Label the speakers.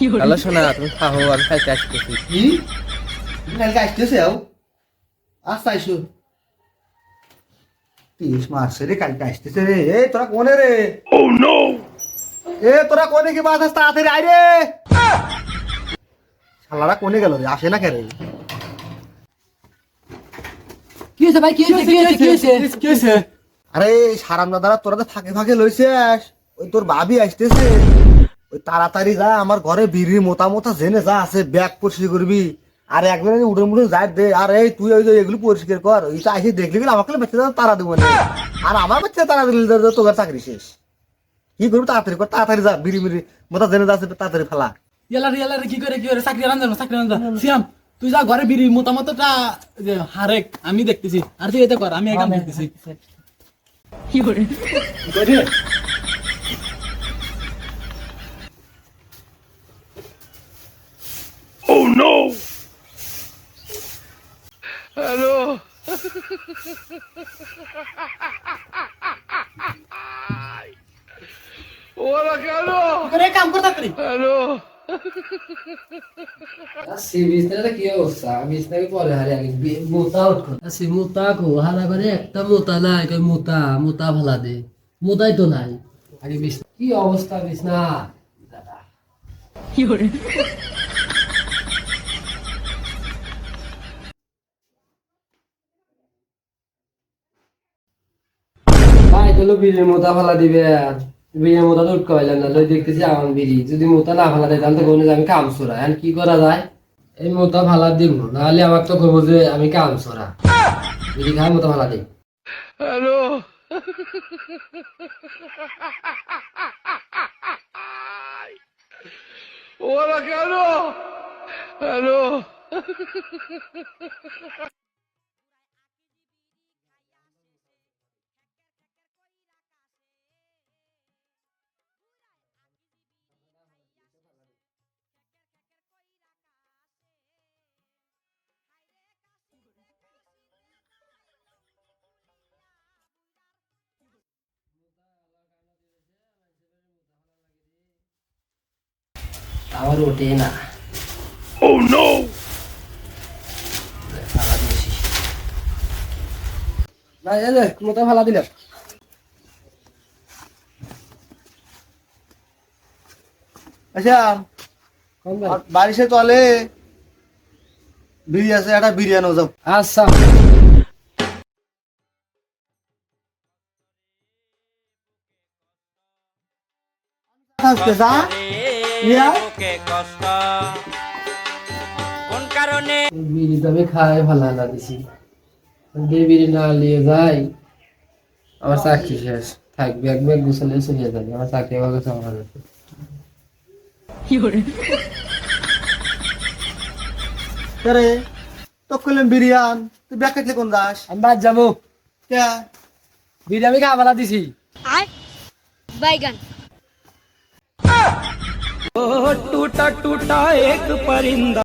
Speaker 1: Hello শোনা তুমি খাও আমি খাইতে আসতেছি।
Speaker 2: কি? তুমি কালকে আসতেছে? আও আস্তে আইসো। তিরিশ মাসে রে কালকে আসতেছে রে। এ তোরা কোনে রে? ও নো এ তোরা কোনে কি বাস তাড়াতাড়ি আয় রে। শালারা কোনে গেল রে? আসে না কে রে
Speaker 3: কি হয়েছে? ভাই কি হয়েছে? কি হয়েছে? কি হয়েছে?
Speaker 1: কি হয়েছে?
Speaker 2: আরে সারাম দাদারা তোরা তো ফাঁকে ফাঁকে লইছিস ওই তোর ভাবি আসতেছে। ওই তাড়াতাড়ি যা আমার ঘরে বিড়ি মোতা মোতা জেনে যা আছে ব্যাগ পরিষ্কার করবি। আর একবার উড়ে মুড়ে যাই দে। আর এই তুই ওই যে এগুলো পরিষ্কার কর ওই তো আসি দেখলি গেলে আমাকে বাচ্চা তারা দেবো না। আর আমার বাচ্চা তারা দিলে তো তোর চাকরি শেষ। কি করবি তাড়াতাড়ি কর তাড়াতাড়ি যা বিড়ি মিড়ি মোতা জেনে যা আছে তাড়াতাড়ি ফেলা।
Speaker 3: ইয়ালার ইয়ালার কি করে কি করে? চাকরি রান জানো চাকরি রান সিয়াম তুই যা ঘরে বিড়ি মতামতটা হারেক আমি দেখতেছি। আর তুই এটা কর আমি এই কাম দেখতেছি। করে? করে কাম করতে পারি
Speaker 4: সি বিছনাটা কি অবস্থা বিছনাকে পরে হারে আগে মোতা উঠো সি মোতা কো হারা করে একটা মোতা নাই কই মোতা মোতা ভালা দে মোতাই তো নাই আগে কি অবস্থা বিছনা দাদা ভাই তোলো বিড়ির মোতা ফালা দিবে? বিড়ির মোতা তো উঠতে পারলাম না, লই দেখতেছি আমার বিড়ি যদি মোতা না ফালা দেয়, তাহলে তো কোনো আমি কাম সরা এখন কি করা যায়? এই মোতা ফালা দিব নাহলে আমার তো কইব যে আমি কাম সরা বিড়ি খাই মোতা ফালা দিই। আমার ওঠে না ফালা দিয়েছি না এই যে মোতা ফালা দিলাম।
Speaker 2: আচ্ছা? বারিশে চলে বিড়ি আছে একটা বিরিয়ানি যাও
Speaker 4: আচ্ছা।
Speaker 2: থাকতে যা
Speaker 4: বিড়ি তো আমি খাই ভালো না দিছি। যদি বিড়ি না নিয়ে যাই আমার চাকরি শেষ। থাক ব্যাগ ব্যাগ গুছালে চলে যাবে। আমার চাকরি আমার কাছে আমার কাছে।
Speaker 2: রে তো কইলাম বিরিয়ান তুই ব্যাগ কাটলে কোন দাস
Speaker 4: আমি বাদ যাব।
Speaker 2: কে?
Speaker 4: আমি খাওয়া দিছি।
Speaker 5: टूटा टूटा एक परिंदा।